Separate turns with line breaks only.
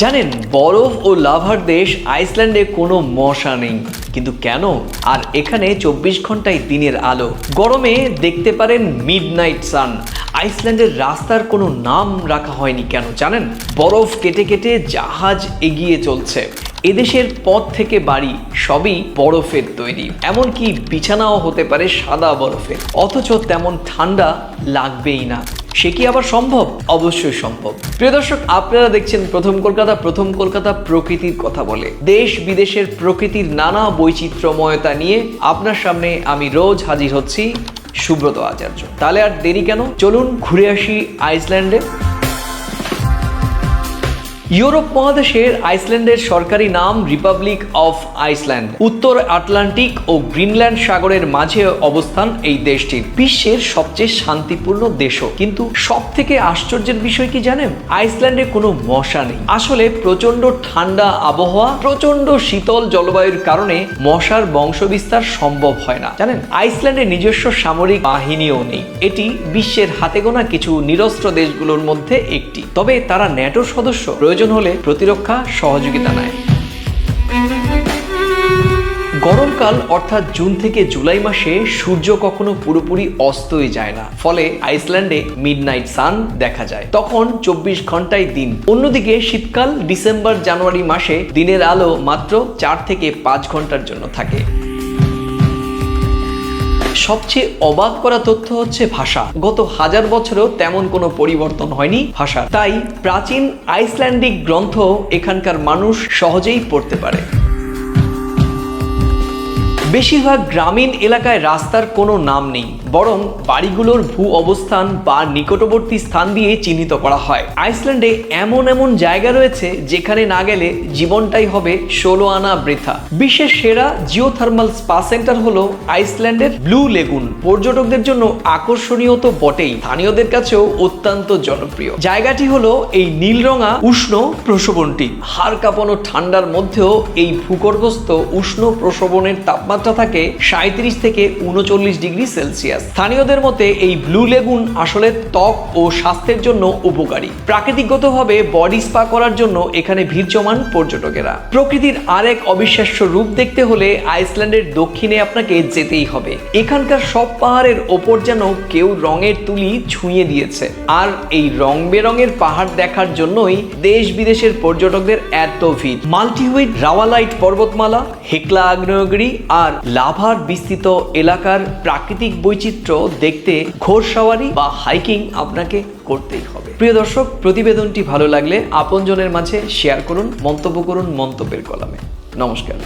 জানেন, বরফ ও লাভার দেশ আইসল্যান্ডে কোনো মশা নেই। কিন্তু কেন? আর এখানে চব্বিশ ঘন্টায় দিনের আলো। গরমে দেখতে পারেন মিড নাইট সান। আইসল্যান্ডের রাস্তার কোনো নাম রাখা হয়নি কেন জানেন? বরফ কেটে কেটে জাহাজ এগিয়ে চলছে। এদেশের পথ থেকে বাড়ি সবই বরফের তৈরি। এমনকি বিছানাও হতে পারে সাদা বরফের অথচ তেমন ঠান্ডা লাগবেই না। সে কি আবার সম্ভব? অবশ্যই সম্ভব। প্রিয় দর্শক, আপনারা দেখছেন প্রথম কলকাতা। প্রথম কলকাতা প্রকৃতির কথা বলে। দেশ বিদেশের প্রকৃতির নানা বৈচিত্র্যময়তা নিয়ে আপনার সামনে আমি রোজ হাজির হচ্ছি সুব্রত আচার্য। তাহলে আর দেরি কেন? চলুন ঘুরে আসি আইসল্যান্ডে। ইউরোপ মহাদেশের আইসল্যান্ডের সরকারি নাম রিপাবলিক অফ আইসল্যান্ড। উত্তর আটলান্টিক ও গ্রিনল্যান্ড সাগরের মাঝে অবস্থান এই দেশটির বিশ্বের সবচেয়ে শান্তিপূর্ণ দেশও। কিন্তু সব থেকে আশ্চর্যের বিষয় কি জানেন? আইসল্যান্ডে কোনো মশা নেই। আসলে প্রচণ্ড ঠান্ডা আবহাওয়া প্রচণ্ড শীতল জলবায়ুর কারণে মশার বংশবিস্তার সম্ভব হয় না। জানেন, আইসল্যান্ডের নিজস্ব সামরিক বাহিনীও নেই। এটি বিশ্বের হাতে গোনা কিছু নিরস্ত্র দেশগুলোর মধ্যে একটি। তবে তারা ন্যাটোর সদস্য। প্রয়োজন হলে প্রতিরক্ষা সহযোগিতা নেয়। গরমকাল অর্থাৎ জুন থেকে জুলাই মাসে সূর্য কখনো পুরোপুরি অস্তই যায় না। ফলে আইসল্যান্ডে মিডনাইট সান দেখা যায়। তখন চব্বিশ ঘন্টায় দিন। অন্যদিকে শীতকাল ডিসেম্বর জানুয়ারি মাসে দিনের আলো মাত্র চার থেকে পাঁচ ঘণ্টার জন্য থাকে। সবচেয়ে অবাক করা তথ্য হচ্ছে ভাষা। গত হাজার বছরেও তেমন কোনো পরিবর্তন হয়নি ভাষা তাই প্রাচীন আইসল্যান্ডিক গ্রন্থ এখানকার মানুষ সহজেই পড়তে পারে। বেশিরভাগ গ্রামীণ এলাকায় রাস্তার কোনো নাম নেই, বরং বাড়িগুলোর ভূ অবস্থান বা নিকটবর্তী স্থান দিয়ে চিহ্নিত করা হয়। আইসল্যান্ডে এমন এমন জায়গা রয়েছে যেখানে না গেলে জীবনটাই হবে ষোলো আনা বৃথা। বিশ্বের সেরা জিওথার্মাল স্পা সেন্টার হলো আইসল্যান্ডের ব্লু লেগুন। পর্যটকদের জন্য আকর্ষণীয় তো বটেই, স্থানীয়দের কাছেও অত্যন্ত জনপ্রিয়। জায়গাটি হলো এই নীলরঙা উষ্ণ প্রসবনটি হাড় কাঁপানো ঠান্ডার মধ্যেও এই ভূগর্ভস্থ উষ্ণ প্রসবনের তাপমাত্রা থাকে সাঁত্রিশ থেকে উনচল্লিশ ডিগ্রি সেলসিয়াস। স্থানীয়দের মতে এই ব্লু লেগুন আসলে ত্বক ও স্বাস্থ্যের জন্য উপকারী। প্রাকৃতিকগতভাবে বডি স্পা করার জন্য এখানে ভিড় জমান পর্যটকেরা। প্রকৃতির আরেক অবিশ্বাস্য রূপ দেখতে হলে আইসল্যান্ডের দক্ষিণে আপনাকে যেতেই হবে। এখানকার সব পাহাড়ের ওপর যেন কেউ রঙের তুলি ছুঁয়ে দিয়েছে। আর এই রং বেরঙের পাহাড় দেখার জন্যই দেশ বিদেশের পর্যটকদের এত ভিড়। মাল্টিহুইড রাওয়ালাইট পর্বতমালা, হেকলা আগ্নেয়গিরি আর লাভার বিস্তৃত এলাকার প্রাকৃতিক বৈচিত্র্য দেখতে ঘোড়সাওয়ারি বা হাইকিং আপনাকে করতেই হবে। প্রিয় দর্শক, প্রতিবেদনটি ভালো লাগলে আপনজনের মাঝে শেয়ার করুন, মন্তব্য করুন মন্তব্যের কলামে। নমস্কার।